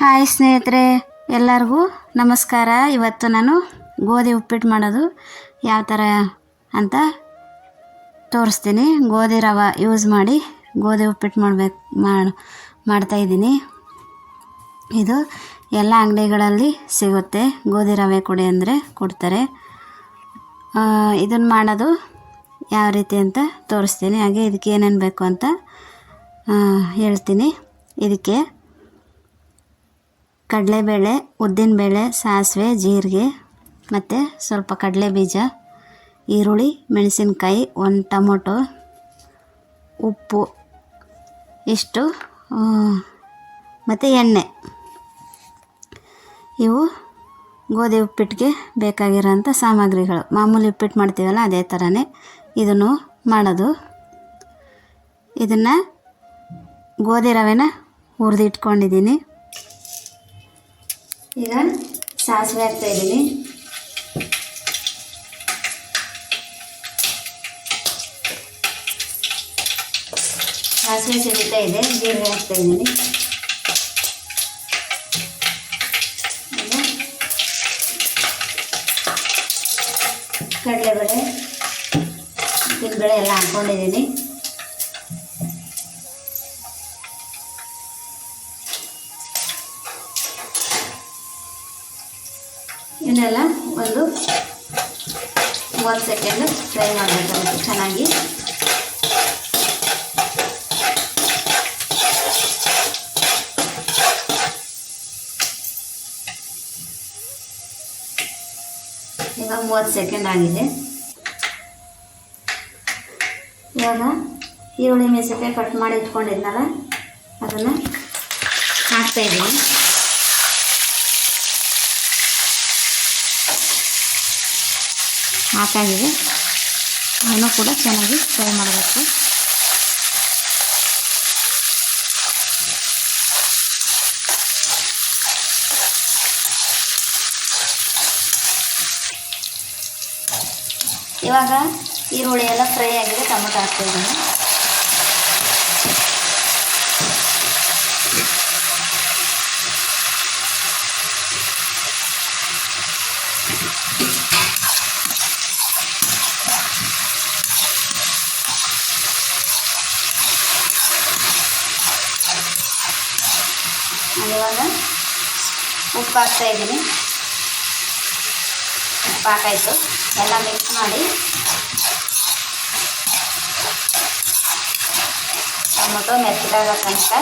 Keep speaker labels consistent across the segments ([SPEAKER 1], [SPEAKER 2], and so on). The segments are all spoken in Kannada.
[SPEAKER 1] ಹಾಯ್ ಸ್ನೇಹಿತರೆ, ಎಲ್ಲರಿಗೂ ನಮಸ್ಕಾರ. ಇವತ್ತು ನಾನು ಗೋಧಿ ಉಪ್ಪಿಟ್ಟು ಮಾಡೋದು. ಯಾವ ಥರ ಅಂತ ತೋರಿಸ್ತೀನಿ. ಗೋಧಿ ರವೆ ಯೂಸ್ ಮಾಡಿ ಗೋಧಿ ಉಪ್ಪಿಟ್ಟು ಮಾಡಬೇಕು, ಮಾಡಿ ಮಾಡ್ತಾಯಿದ್ದೀನಿ ಇದು ಎಲ್ಲ ಅಂಗಡಿಗಳಲ್ಲಿ ಸಿಗುತ್ತೆ. ಗೋಧಿ ರವೆ ಕೊಡಿ ಅಂದರೆ ಕೊಡ್ತಾರೆ. ಇದನ್ನು ಮಾಡೋದು ಯಾವ ರೀತಿ ಅಂತ ತೋರಿಸ್ತೀನಿ. ಹಾಗೆ ಇದಕ್ಕೆ ಏನೇನು ಬೇಕು ಅಂತ ಹೇಳ್ತೀನಿ. ಇದಕ್ಕೆ ಕಡಲೆಬೇಳೆ, ಉದ್ದಿನಬೇಳೆ, ಸಾಸಿವೆ, ಜೀರಿಗೆ ಮತ್ತು ಸ್ವಲ್ಪ ಕಡಲೆ ಬೀಜ ಈರುಳ್ಳಿ, ಮೆಣಸಿನಕಾಯಿ, ಒಂದು ಟೊಮೊಟೊ, ಉಪ್ಪು, ಇಷ್ಟು ಮತ್ತು ಎಣ್ಣೆ. ಇವು ಗೋಧಿ ಉಪ್ಪಿಟ್ಟಿಗೆ ಬೇಕಾಗಿರೋಂಥ ಸಾಮಗ್ರಿಗಳು. ಮಾಮೂಲಿ ಉಪ್ಪಿಟ್ಟು ಮಾಡ್ತೀವಲ್ಲ, ಅದೇ ಥರನೇ ಇದನ್ನು ಮಾಡೋದು. ಇದನ್ನು ಗೋಧಿ ರವೆನ ಹುರಿದಿಟ್ಕೊಂಡಿದ್ದೀನಿ. ಈಗ ಸಾಸಿವೆ ಹಾಕ್ತಾ ಇದ್ದೀನಿ. ಸಾಸಿವೆ ಸಿಗುತ್ತಾ ಇದೆ ಜೀರಿಗೆ ಹಾಕ್ತಾ ಇದ್ದೀನಿ. ಬೇಳೆ ಕಡಲೆಬೇಳೆ, ಉದ್ದಿನಬೇಳೆ ಎಲ್ಲ ಹಾಕ್ಕೊಂಡಿದ್ದೀನಿ. ಇವನ್ನೆಲ್ಲ ಒಂದು ಮೂವತ್ತು ಸೆಕೆಂಡ್ ಫ್ರೈ ಮಾಡಬೇಕು ಚೆನ್ನಾಗಿ. ಈಗ ಮೂವತ್ತು ಸೆಕೆಂಡ್ ಆಗಿದೆ. ಇವಾಗ ಈರುಳ್ಳಿ ಮೆಣಸಿನ್ಕಾಯಿ ಕಟ್ ಮಾಡಿ ಇಟ್ಕೊಂಡಿದ್ನಲ್ಲ, ಅದನ್ನು ಹಾಕ್ತಾ ಹಾಕಾಗಿದೆ. ಅದನ್ನು ಕೂಡ ಚೆನ್ನಾಗಿ ಫ್ರೈ ಮಾಡಬೇಕು. ಇವಾಗ ಈರುಳ್ಳಿ ಎಲ್ಲ ಫ್ರೈ ಆಗಿದೆ. ಟೊಮೊಟೊ ಹಾಕ್ತಿದ್ದೀನಿ. ಇವಾಗ ಉಪ್ಪು ಹಾಕ್ತಾ ಇದ್ದೀನಿ ಉಪ್ಪು ಹಾಕಾಯಿತು ಎಲ್ಲ ಮಿಕ್ಸ್ ಮಾಡಿ ಟೊಮೊಟೊ ಮೆತ್ತಗಾಗೋ ತನಕ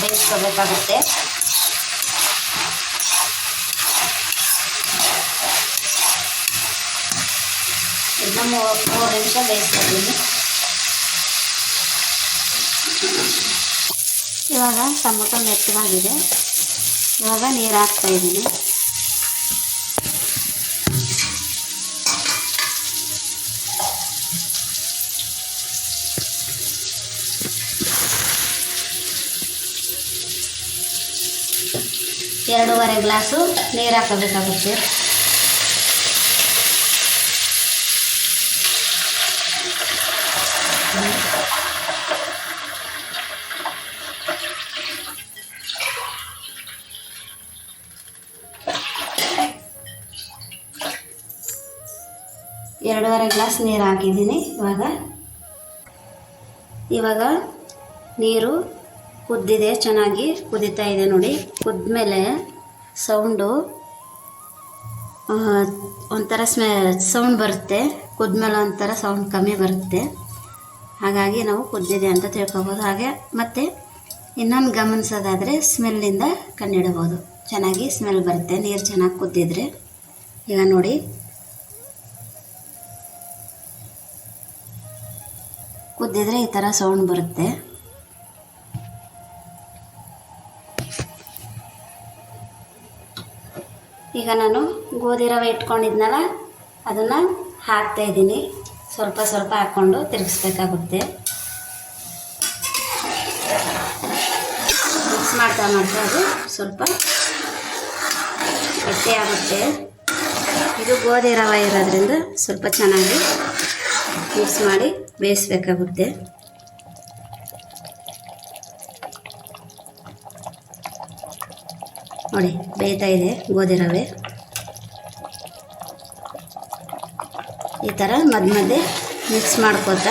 [SPEAKER 1] ಬೇಯಿಸ್ಕೋಬೇಕಾಗುತ್ತೆ ಇದನ್ನ ಮೂರು ಮೂರು ನಿಮಿಷ ಬೇಯಿಸ್ಕೊತೀನಿ ಇವಾಗ ಟೊಮೊಟೊ ಮೆತ್ತಗಾಗಿದೆ. ಇವಾಗ ನೀರು ಹಾಕ್ತಾ ಇದ್ದೀನಿ. ಎರಡೂವರೆ ಗ್ಲಾಸು ನೀರು ಹಾಕಬೇಕಾಗುತ್ತೆ. ಎರಡೂವರೆ ಗ್ಲಾಸ್ ನೀರು ಹಾಕಿದ್ದೀನಿ ಇವಾಗ. ಇವಾಗ ನೀರು ಕುದ್ದಿದೆ, ಚೆನ್ನಾಗಿ ಕುದೀತಾ ಇದೆ ನೋಡಿ. ಕುದ್ಮೇಲೆ ಸೌಂಡು ಒಂಥರ ಸ್ಮೆ, ಸೌಂಡ್ ಬರುತ್ತೆ. ಕುದ್ಮೇಲೆ ಒಂಥರ ಸೌಂಡ್ ಕಮ್ಮಿ ಬರುತ್ತೆ. ಹಾಗಾಗಿ ನಾವು ಕುದ್ದಿದೆ ಅಂತ ತಿಳ್ಕೊಬೋದು. ಹಾಗೆ ಮತ್ತು ಇನ್ನೊಂದು ಗಮನಿಸೋದಾದರೆ ಸ್ಮೆಲ್ಲಿಂದ ಕಂಡಿಡ್ಬೋದು ಚೆನ್ನಾಗಿ ಸ್ಮೆಲ್ ಬರುತ್ತೆ, ನೀರು ಚೆನ್ನಾಗಿ ಕುದ್ದಿದ್ರೆ. ಈಗ ನೋಡಿ. ಕುದ್ದಿದ್ರೆ ಈ ಥರ ಸೌಂಡ್ ಬರುತ್ತೆ. ಈಗ ನಾನು ಗೋಧಿ ರವೆ ಇಟ್ಕೊಂಡಿದ್ನಲ್ಲ, ಅದನ್ನು ಹಾಕ್ತಾ ಇದ್ದೀನಿ. ಸ್ವಲ್ಪ ಸ್ವಲ್ಪ ಹಾಕ್ಕೊಂಡು ತಿರುಗಿಸ್ಬೇಕಾಗುತ್ತೆ. ಮಿಕ್ಸ್ ಮಾಡ್ತಾ ಮಾಡ್ತಾ ಅದು ಸ್ವಲ್ಪ ಗಟ್ಟಿ ಆಗುತ್ತೆ. ಇದು ಗೋಧಿ ರವೆ ಇರೋದ್ರಿಂದ ಸ್ವಲ್ಪ ಚೆನ್ನಾಗಿ ಮಿಕ್ಸ್ ಮಾಡಿ ಬೇಯಿಸ್ಬೇಕಾಗುತ್ತೆ. ನೋಡಿ, ಬೇಯ್ತಾ ಇದೆ ಗೋಧಿ ರವೆ. ಈ ಥರ ಮಧ್ಯ ಮಧ್ಯೆ ಮಿಕ್ಸ್ ಮಾಡ್ಕೊತ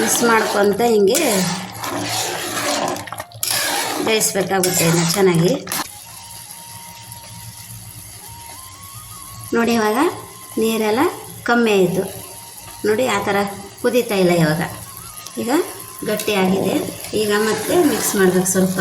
[SPEAKER 1] ಮಿಕ್ಸ್ ಮಾಡ್ಕೊತ ಹಿಂಗೆ ಬೇಯಿಸ್ಬೇಕಾಗುತ್ತೆ ಇದನ್ನ ಚೆನ್ನಾಗಿ. ನೋಡಿ ಇವಾಗ ನೀರೆಲ್ಲ ಕಮ್ಮಿ ಆಯಿತು. ನೋಡಿ ಆ ಥರ ಕುದೀತಾ ಇಲ್ಲ ಇವಾಗ. ಈಗ ಗಟ್ಟಿಯಾಗಿದೆ. ಈಗ ಮತ್ತೆ ಮಿಕ್ಸ್ ಮಾಡಬೇಕು ಸ್ವಲ್ಪ.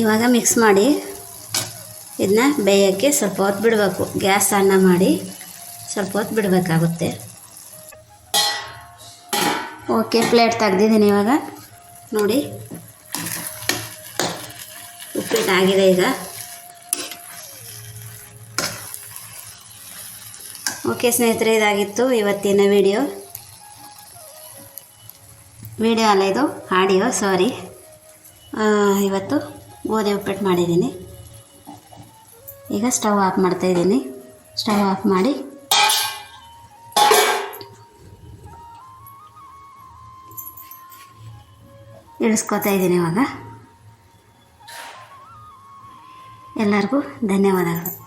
[SPEAKER 1] ಇವಾಗ ಮಿಕ್ಸ್ ಮಾಡಿ ಇದನ್ನ ಬೇಯೋಕ್ಕೆ ಸ್ವಲ್ಪ ಹೊತ್ತು ಬಿಡಬೇಕು. ಗ್ಯಾಸ್ ಅನ್ನ ಮಾಡಿ ಸ್ವಲ್ಪ ಹೊತ್ತು ಬಿಡಬೇಕಾಗುತ್ತೆ. ಓಕೆ ಪ್ಲೇಟ್ ತೆಗ್ದಿದ್ದೀನಿ ಇವಾಗ. ನೋಡಿ. ಉಪ್ಪಿಟ್ಟು ಆಗಿದೆ ಈಗ. ಓಕೆ ಸ್ನೇಹಿತರೆ, ಇದಾಗಿತ್ತು ಇವತ್ತಿನ ವಿಡಿಯೋ ವಿಡಿಯೋ ಅಲ್ಲ ಇದು, ಆಡಿಯೋ ಸಾರಿ ಇವತ್ತು ಗೋಧಿ ಉಪ್ಪಿಟ್ಟು ಮಾಡಿದ್ದೀನಿ. ಈಗ ಸ್ಟವ್ ಆಫ್ ಮಾಡ್ತಾಯಿದ್ದೀನಿ ಸ್ಟವ್ ಆಫ್ ಮಾಡಿ ಇಳಿಸ್ಕೊತಾ ಇದ್ದೀನಿ ಇವಾಗ. ಎಲ್ಲರಿಗೂ ಧನ್ಯವಾದಗಳು.